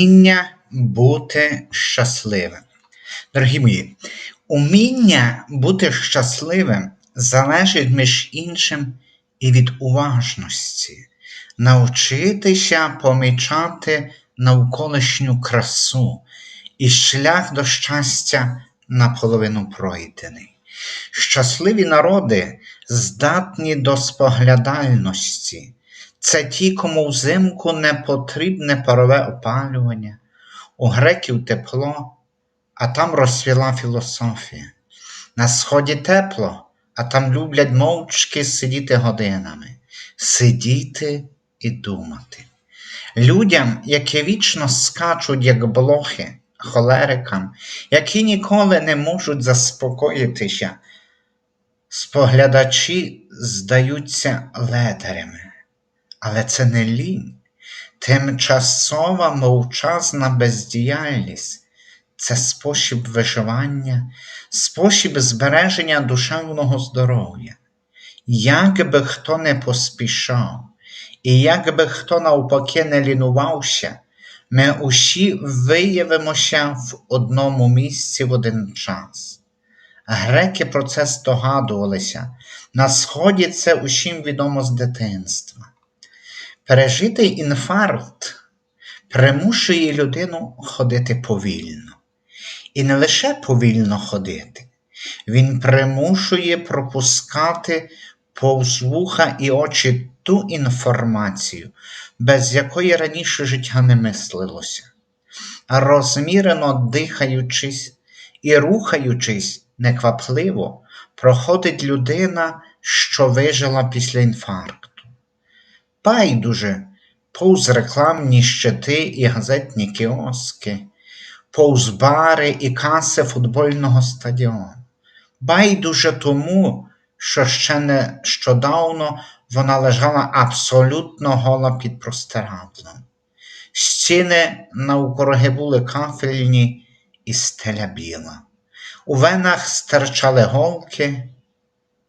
Уміння бути щасливим. Дорогі мої, уміння бути щасливим залежить між іншим і від уважності, навчитися помічати навколишню красу і шлях до щастя наполовину пройдений. Щасливі народи здатні до споглядальності. Це ті, кому взимку не потрібне парове опалювання, у греків тепло, а там розсвіла філософія. На сході тепло, а там люблять мовчки сидіти годинами, сидіти і думати. Людям, які вічно скачуть, як блохи, холерикам, які ніколи не можуть заспокоїтися, споглядачі здаються ледарями. Але це не лінь, тимчасова мовчазна бездіяльність це спосіб виживання, спосіб збереження душевного здоров'я. Як би хто не поспішав, і як би хто навпаки не лінувався, ми усі виявимося в одному місці в один час. Греки про це здогадувалися, на сході це усім відомо з дитинства. Пережитий інфаркт примушує людину ходити повільно. І не лише повільно ходити, він примушує пропускати повз вуха і очі ту інформацію, без якої раніше життя не мислилося. Розмірено дихаючись і рухаючись неквапливо, проходить людина, що вижила після інфаркту. Байдуже повз рекламні щити і газетні кіоски, повз бари і каси футбольного стадіону. Байдуже тому, що ще нещодавно вона лежала абсолютно гола під простирадлом. Стіни навкруги були кафельні і стеля біла. У венах стирчали голки,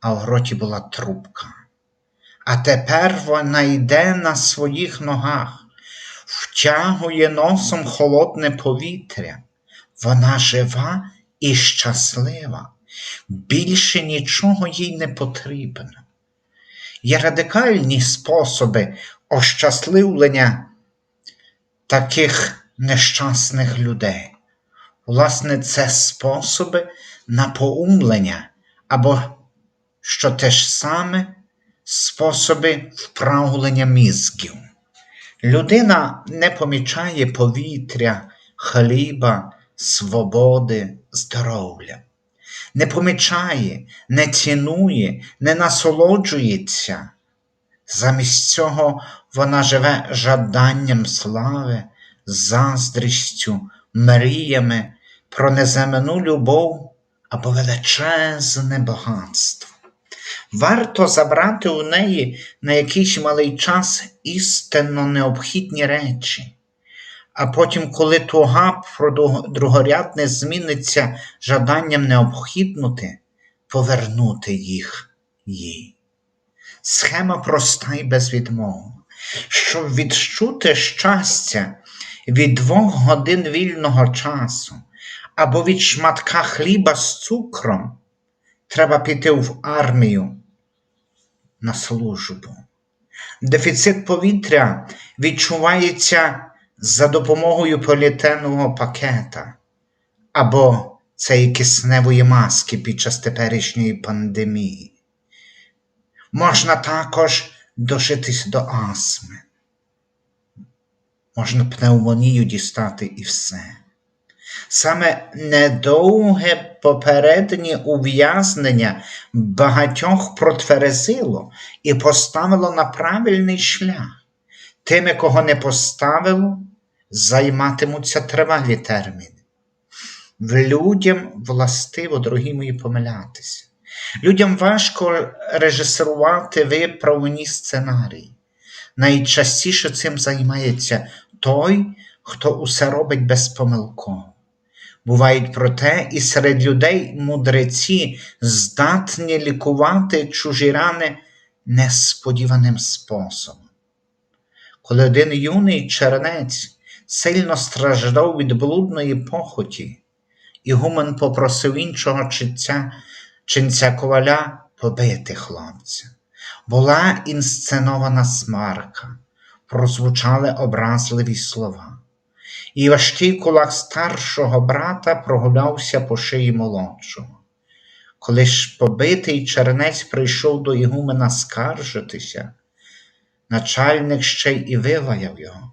а в роті була трубка. А тепер вона йде на своїх ногах, втягує носом холодне повітря. Вона жива і щаслива, більше нічого їй не потрібно. Є радикальні способи ощасливлення таких нещасних людей. Власне, це способи напоумлення або, що те ж саме, способи вправлення мізків. Людина не помічає повітря, хліба, свободи, здоров'я, не помічає, не цінує, не насолоджується. Замість цього вона живе жаданням слави, заздрістю, мріями про неземну любов або величезне багатство. Варто забрати у неї на якийсь малий час істинно необхідні речі, а потім, коли туга про другорядне зміниться жаданням необхіднути, повернути їх їй. Схема проста і безвідмовна. Щоб відчути щастя від двох годин вільного часу або від шматка хліба з цукром, треба піти в армію на службу. Дефіцит повітря відчувається за допомогою поліетенового пакета або цієї кисневої маски під час теперішньої пандемії. Можна також дожитись до астми. Можна пневмонію дістати і все. Саме недовге попереднє ув'язнення багатьох протверезило і поставило на правильний шлях. Тими, кого не поставило, займатимуться тривалі терміни. Людям властиво, дорогі мої, помилятися. Людям важко режисерувати виправлені сценарії. Найчастіше цим займається той, хто усе робить безпомилково. Бувають проте і серед людей мудреці здатні лікувати чужі рани несподіваним способом. Коли один юний чернець сильно страждав від блудної похоті. Ігумен попросив іншого ченця, ченця коваля побити хлопця. Була інсценована смарка, прозвучали образливі слова, і важкий кулак старшого брата прогулявся по шиї молодшого. Коли ж побитий чернець прийшов до Ігумена скаржитися, начальник ще й і вилаяв його,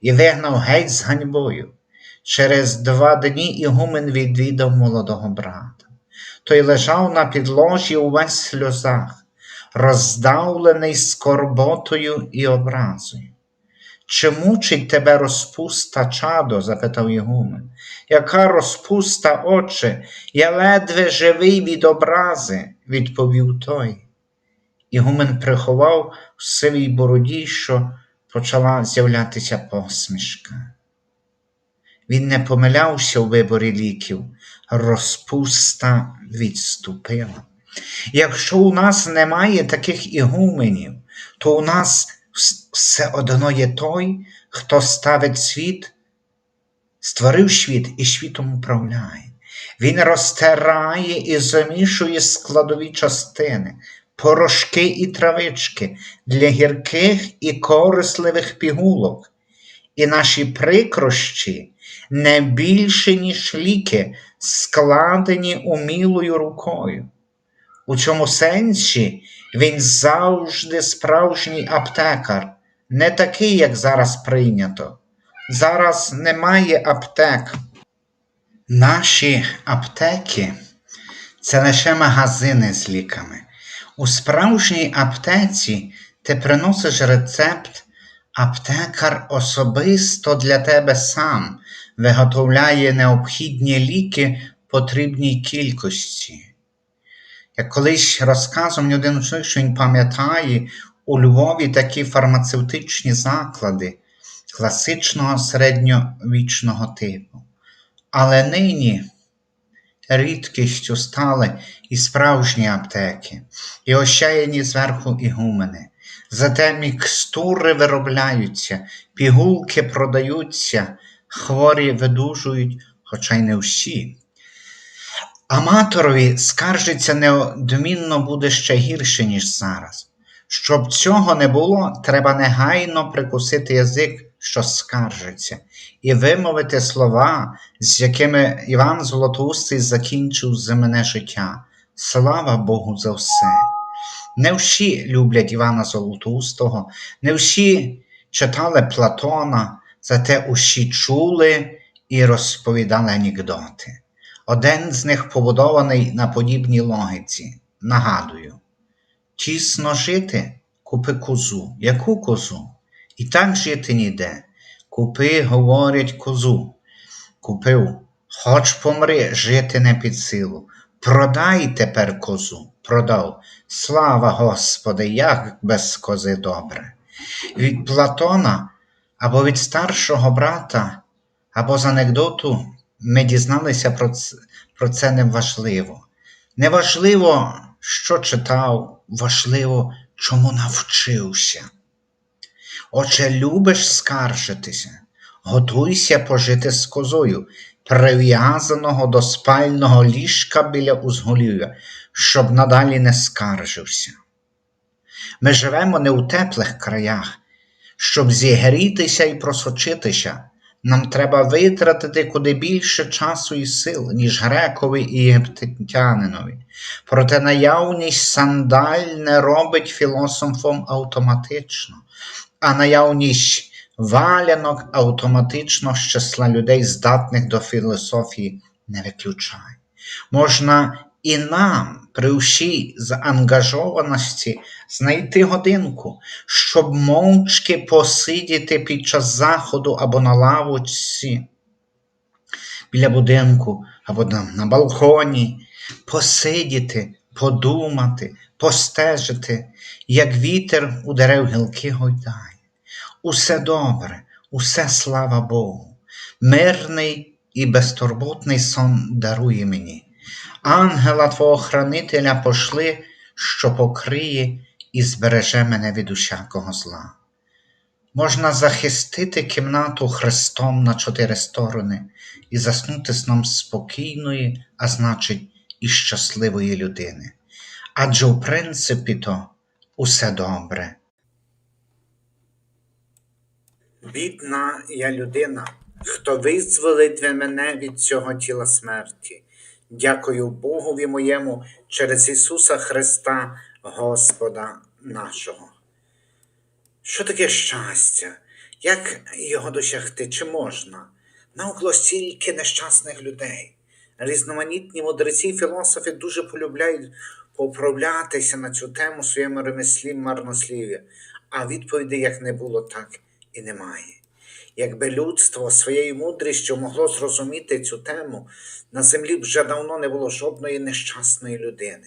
і вигнав геть з ганьбою. Через два дні Ігумен відвідав молодого брата. Той лежав на підложі увесь сльозах, роздавлений скорботою і образою. Чи мучить тебе розпуста, чадо? запитав Ігумен. Яка розпуста, отче? Я ледве живий від образи, відповів той. Ігумен приховав в сивій бороді, що почала з'являтися посмішка. Він не помилявся у виборі ліків, розпуста відступила. Якщо у нас немає таких ігуменів, то у нас все одно є той, хто ставить світ, створив світ і світом управляє. Він розтирає і замішує складові частини, порошки і травички для гірких і корисливих пігулок. І наші прикрощі не більше, ніж ліки, складені умілою рукою. У цьому сенсі він завжди справжній аптекар, не такий, як зараз прийнято. Зараз немає аптек. Наші аптеки це лише магазини з ліками. У справжній аптеці ти приносиш рецепт, аптекар особисто для тебе сам виготовляє необхідні ліки потрібній кількості. Як колись розказував мені один чоловік, що він пам'ятає у Львові такі фармацевтичні заклади класичного середньовічного типу. Але нині рідкістю стали і справжні аптеки, і ощаяні зверху ігумени. Зате мікстури виробляються, пігулки продаються, хворі видужують, хоча й не всі. Аматорові скаржиться неодмінно буде ще гірше, ніж зараз. Щоб цього не було, треба негайно прикусити язик, що скаржиться, і вимовити слова, з якими Іван Золотоустий закінчив земне життя. Слава Богу за все! Не всі люблять Івана Золотоустого, не всі читали Платона, зате усі чули і розповідали анекдоти. Один з них побудований на подібній логіці. Нагадую, тісно жити, купи козу. Яку козу? І так жити ніде. Купи, говорять, козу. Купив, хоч помри, жити не під силу. Продай тепер козу, продав. Слава Господи, як без кози добре. Від Платона або від старшого брата, або з анекдоту ми дізналися про це, про це неважливо. Неважливо, що читав, важливо, чому навчився. Отже, любиш скаржитися, готуйся пожити з козою, прив'язаного до спального ліжка біля узголів'я, щоб надалі не скаржився. Ми живемо не у теплих краях, щоб зігрітися і просочитися. Нам треба витратити куди більше часу і сил, ніж грекові і єгиптянинові. Проте наявність сандаль не робить філософом автоматично, а наявність валянок автоматично з числа людей, здатних до філософії, не виключає. Можна і нам при всій заангажованості знайти годинку, щоб мовчки посидіти під час заходу або на лавочці біля будинку, або на балконі, посидіти, подумати, постежити, як вітер у дерев гілки гойдає. Усе добре, усе слава Богу, мирний і безтурботний сон дарує мені. Ангела Твого хранителя пошли, що покриє і збереже мене від усякого зла. Можна захистити кімнату хрестом на чотири сторони і заснути сном спокійної, а значить, і щасливої людини. Адже у принципі то усе добре. Бідна я людина, хто визволить мене від цього тіла смерті. Дякую Богові моєму через Ісуса Христа, Господа нашого. Що таке щастя? Як його досягти? Чи можна? Навколо стільки нещасних людей. Різноманітні мудреці і філософи дуже полюбляють поправлятися на цю тему в своєму ремеслі марнослів'я, а відповіді як не було, так і немає. Якби людство своєю мудрістю могло зрозуміти цю тему, на землі б вже давно не було жодної нещасної людини.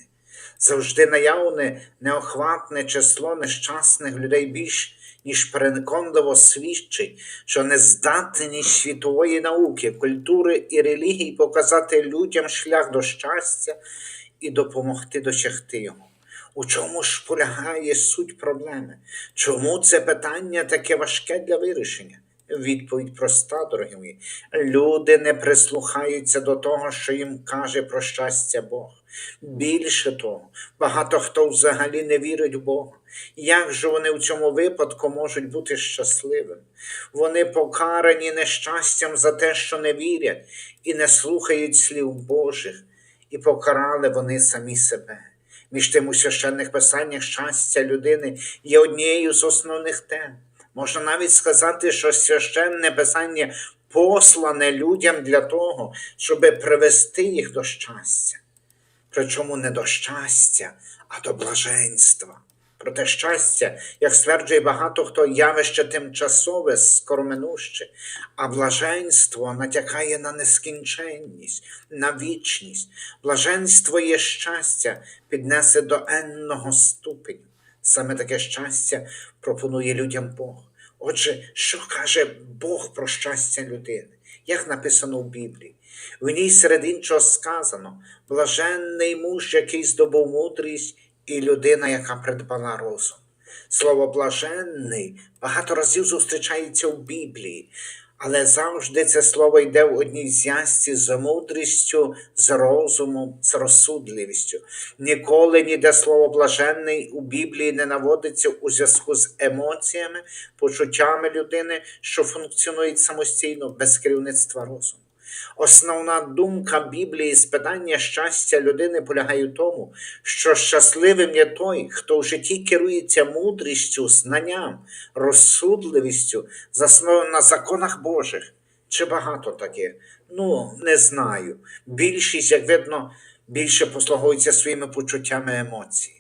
Завжди наявне неохватне число нещасних людей більш ніж переконливо свідчить, що нездатність світової науки, культури і релігії показати людям шлях до щастя і допомогти досягти його. У чому ж полягає суть проблеми? Чому це питання таке важке для вирішення? Відповідь проста, дорогі мої. Люди не прислухаються до того, що їм каже про щастя Бог. Більше того, багато хто взагалі не вірить в Бога. Як же вони в цьому випадку можуть бути щасливими? Вони покарані нещастям за те, що не вірять і не слухають слів Божих, і покарали вони самі себе. Між тим у священних писаннях щастя людини є однією з основних тем. Можна навіть сказати, що священне писання послане людям для того, щоб привести їх до щастя. Причому не до щастя, а до блаженства. Проте щастя, як стверджує багато хто, явище тимчасове, скороминуще, а блаженство натякає на нескінченність, на вічність. Блаженство є щастя, піднесе до енного ступеню. Саме таке щастя пропонує людям Бог. Отже, що каже Бог про щастя людини? Як написано в Біблії? В ній серед іншого сказано: блаженний муж, який здобув мудрість, і людина, яка придбала розум. Слово блаженний багато разів зустрічається в Біблії, але завжди це слово йде в одній зв'язці з мудрістю, з розумом, з розсудливістю. Ніколи ніде слово блаженний у Біблії не наводиться у зв'язку з емоціями, почуттями людини, що функціонують самостійно без керівництва розуму. Основна думка Біблії з питання щастя людини полягає в тому, що щасливим є той, хто в житті керується мудрістю, знанням, розсудливістю, заснованим на законах Божих. Чи багато таке? Ну, не знаю. Більшість, як видно, більше послуговується своїми почуттями емоцій.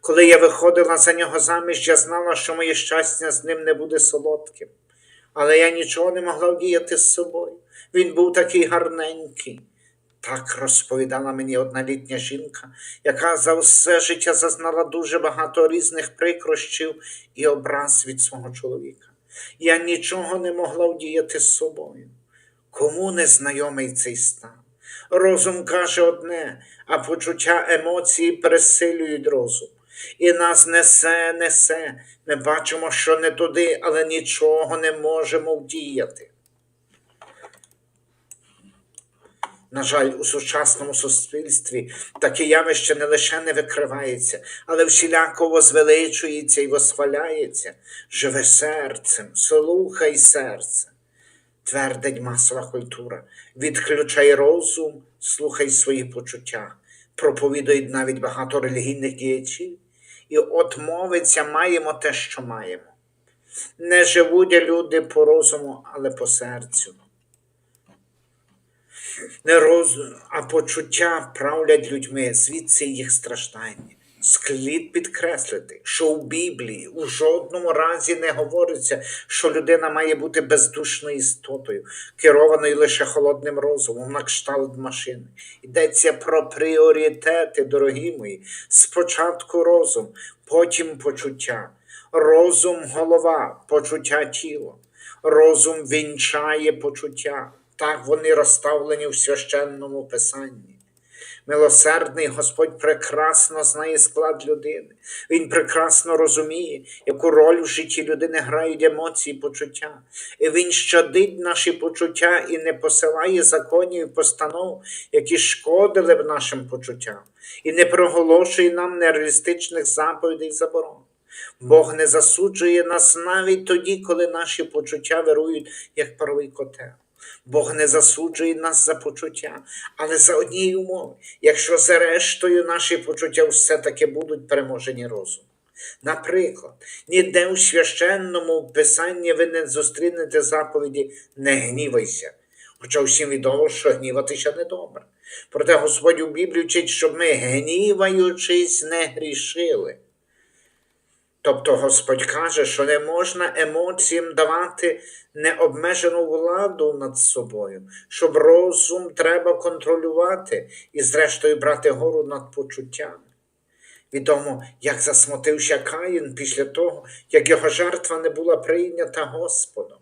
Коли я виходила за нього заміж, я знала, що моє щастя з ним не буде солодким, але я нічого не могла вдіяти з собою. Він був такий гарненький. Так розповідала мені одна літня жінка, яка за все життя зазнала дуже багато різних прикрощів і образ від свого чоловіка. Я нічого не могла вдіяти з собою. Кому не знайомий цей стан? Розум каже одне, а почуття емоції пересилюють розум. І нас несе, несе. Ми бачимо, що не туди, але нічого не можемо вдіяти. На жаль, у сучасному суспільстві таке явище не лише не викривається, але всіляко возвеличується і восхваляється. Живе серцем, слухай серце. Твердить масова культура, відключай розум, слухай свої почуття, проповідують навіть багато релігійних діячів. І от мовиться, маємо те, що маємо. Не живуть люди по розуму, але по серцю не розум, а почуття правлять людьми, звідси їх страждання. Слід підкреслити, що у Біблії у жодному разі не говориться, що людина має бути бездушною істотою, керованою лише холодним розумом, на кшталт машини. Йдеться про пріоритети, дорогі мої. Спочатку розум, потім почуття. Розум голова, почуття тіло. Розум вінчає почуття. Так вони розставлені в священному писанні. Милосердний Господь прекрасно знає склад людини. Він прекрасно розуміє, яку роль в житті людини грають емоції почуття. І Він щадить наші почуття і не посилає законів і постанов, які шкодили б нашим почуттям, і не проголошує нам нереалістичних заповідей і заборон. Бог не засуджує нас навіть тоді, коли наші почуття вирують, як паровий котел. Бог не засуджує нас за почуття, але за однієї умови, якщо зрештою наші почуття все-таки будуть переможені розумом. Наприклад, ніде у священному писанні ви не зустрінете заповіді не гнівайся, хоча всім відомо, що гніватися недобре. Проте Господь у Біблії вчить, щоб ми, гніваючись, не грішили. Тобто Господь каже, що не можна емоціям давати необмежену владу над собою, щоб розум треба контролювати і, зрештою, брати гору над почуттями. Відомо, як засмутився Каїн після того, як його жертва не була прийнята Господом.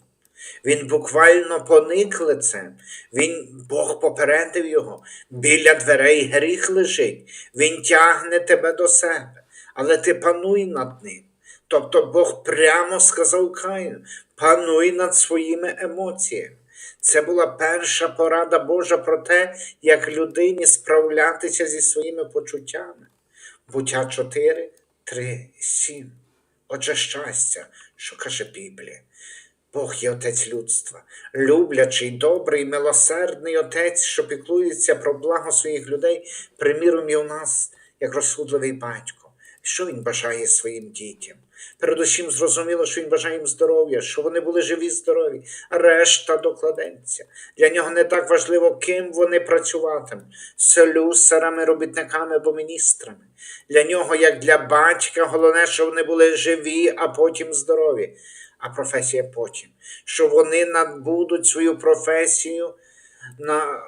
Він буквально поник лицем, він, Бог попередив його, біля дверей гріх лежить, він тягне тебе до себе, але ти пануй над ним. Тобто Бог прямо сказав Каїну, пануй над своїми емоціями. Це була перша порада Божа про те, як людині справлятися зі своїми почуттями. Буття 4, 3, 7. Отже, щастя, що каже Біблія. Бог є отець людства, люблячий, добрий, милосердний отець, що піклується про благо своїх людей, приміром і у нас, як розсудливий батько. Що він бажає своїм дітям? Передусім зрозуміло, що він бажає їм здоров'я, що вони були живі, здорові, а решта докладеться. Для нього не так важливо, ким вони працюватимуть слюсарами, робітниками або міністрами. Для нього, як для батька, головне, що вони були живі, а потім здорові. А професія потім, що вони надбудуть свою професію на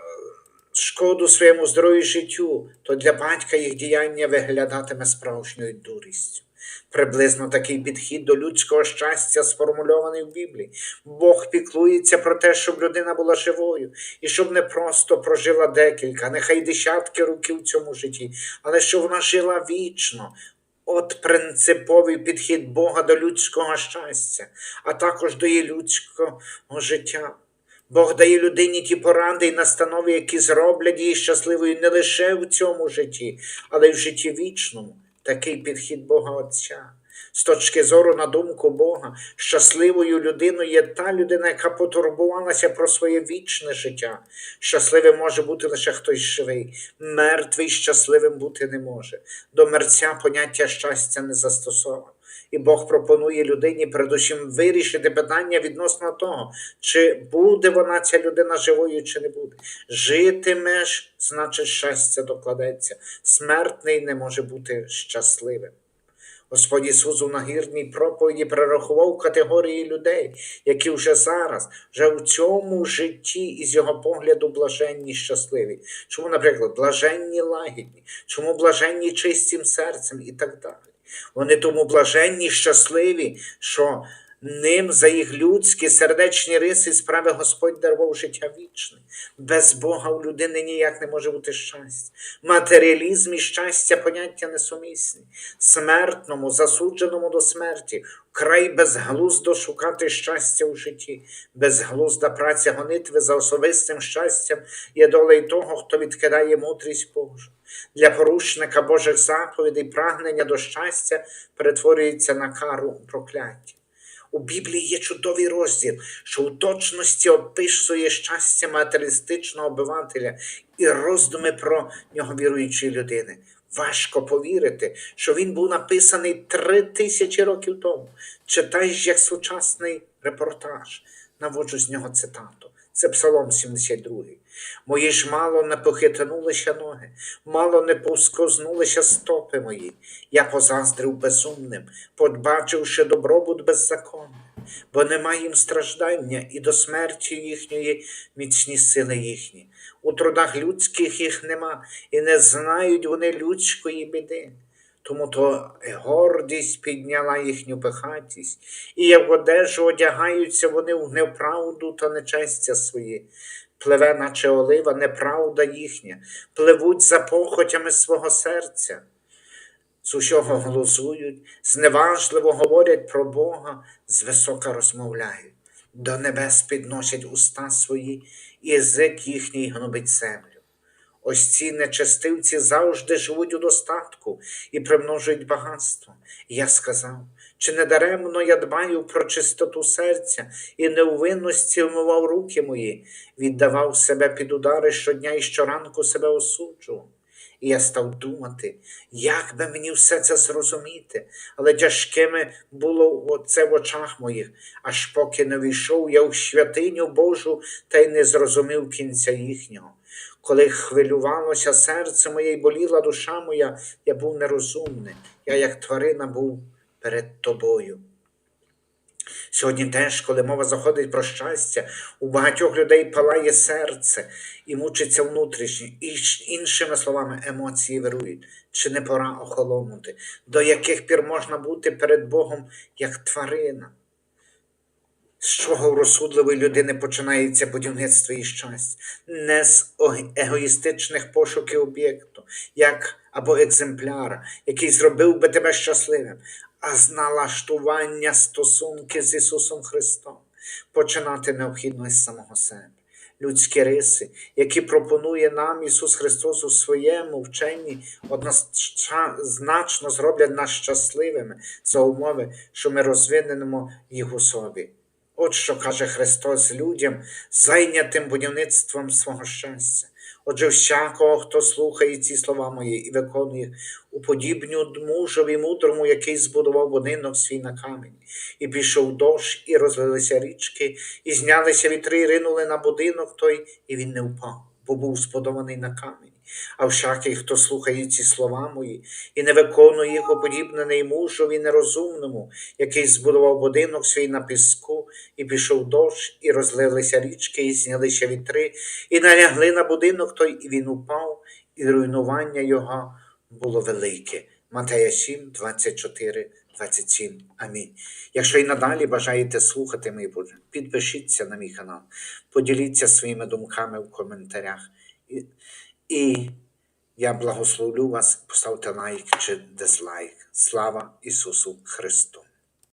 шкоду своєму здоров'ю життю, то для батька їх діяння виглядатиме справжньою дурістю. Приблизно такий підхід до людського щастя сформульований в Біблії. Бог піклується про те, щоб людина була живою, і щоб не просто прожила декілька, нехай десятки років в цьому житті, але щоб вона жила вічно. От принциповий підхід Бога до людського щастя, а також до її людського життя. Бог дає людині ті поради і настанови, які зроблять її щасливою не лише в цьому житті, але й в житті вічному. Такий підхід Бога Отця. З точки зору, на думку Бога, щасливою людиною є та людина, яка потурбувалася про своє вічне життя. Щасливим може бути лише хтось живий, мертвий щасливим бути не може. До мерця поняття щастя не застосовано. І Бог пропонує людині передусім вирішити питання відносно того, чи буде вона ця людина живою, чи не буде. Житимеш, значить, щастя докладеться. Смертний не може бути щасливим. Господь Ісус у нагірній проповіді перерахував категорії людей, які вже зараз, вже в цьому житті, із його погляду, блаженні щасливі. Чому, наприклад, блаженні лагідні, чому блаженні чистим серцем і так далі. Вони тому блаженні, щасливі, що ним за їх людські сердечні риси справи Господь дарував життя вічне. Без Бога у людини ніяк не може бути щастя. Матеріалізм і щастя поняття несумісні. Смертному, засудженому до смерті, вкрай безглуздо шукати щастя у житті. Безглузда праця гонитви за особистим щастям є долею того, хто відкидає мудрість Божу. Для порушника Божих заповідей прагнення до щастя перетворюється на кару прокляття. У Біблії є чудовий розділ, що у точності описує щастя матеріалістичного обивателя і роздуми про нього віруючої людини. Важко повірити, що він був написаний три тисячі років тому. Читаєш як сучасний репортаж. Наводжу з нього цитату. Це Псалом 72. Мої ж мало не похитнулися ноги, мало не повскознулися стопи мої. Я позаздрив безумним, подбачивши добробут беззаконний, бо нема їм страждання і до смерті їхньої міцні сили їхні. У трудах людських їх нема, і не знають вони людської біди. Тому то гордість підняла їхню пихатість, і як одежу одягаються вони в неправду та нечестя свої. Пливе, наче олива, неправда їхня, пливуть за похотями свого серця. З усього глузують, зневажливо говорять про Бога, звисока розмовляють, до небес підносять уста свої, і язик їхній гнобить землю. Ось ці нечестивці завжди живуть у достатку і примножують багатство. І я сказав, чи не даремно я дбаю про чистоту серця і невинності вмивав руки мої, віддавав себе під удари щодня і щоранку себе осуджував. І я став думати, як би мені все це зрозуміти, але тяжкими було це в очах моїх, аж поки не війшов я в святиню Божу та й не зрозумів кінця їхнього. Коли хвилювалося серце моє й боліла душа моя, я був нерозумний, я, як тварина, був перед тобою. Сьогодні теж, коли мова заходить про щастя, у багатьох людей палає серце і мучиться внутрішнє, і іншими словами, емоції вирують. Чи не пора охолонути, до яких пір можна бути перед Богом як тварина? З чого у розсудливої людини починається будівництво і щастя? Не з егоїстичних пошуків об'єкту, як або екземпляра, який зробив би тебе щасливим, а з налаштування стосунки з Ісусом Христом. Починати необхідно із самого себе. Людські риси, які пропонує нам Ісус Христос у своєму вченні, однозначно зроблять нас щасливими за умови, що ми розвинемо їх у собі. От що каже Христос людям, зайнятим будівництвом свого щастя. Отже, всякого, хто слухає ці слова мої і виконує їх, уподібню мужові мудрому, який збудував будинок свій на камені, і пішов дощ, і розлилися річки, і знялися вітри, і ринули на будинок той, і він не впав, бо був збудований на камені. А всякий, хто слухає ці слова мої і не виконує їх, уподібнений мужові нерозумному, який збудував будинок свій на піску, і пішов дощ, і розлилися річки, і знялися вітри, і налягли на будинок той, і він упав, і руйнування його було велике. Матея 7, 24, 27. Амінь. Якщо і надалі бажаєте слухати мій Боже, підпишіться на мій канал, поділіться своїми думками в коментарях. І, і я благословлю вас, поставте лайк чи дизлайк. Слава Ісусу Христу!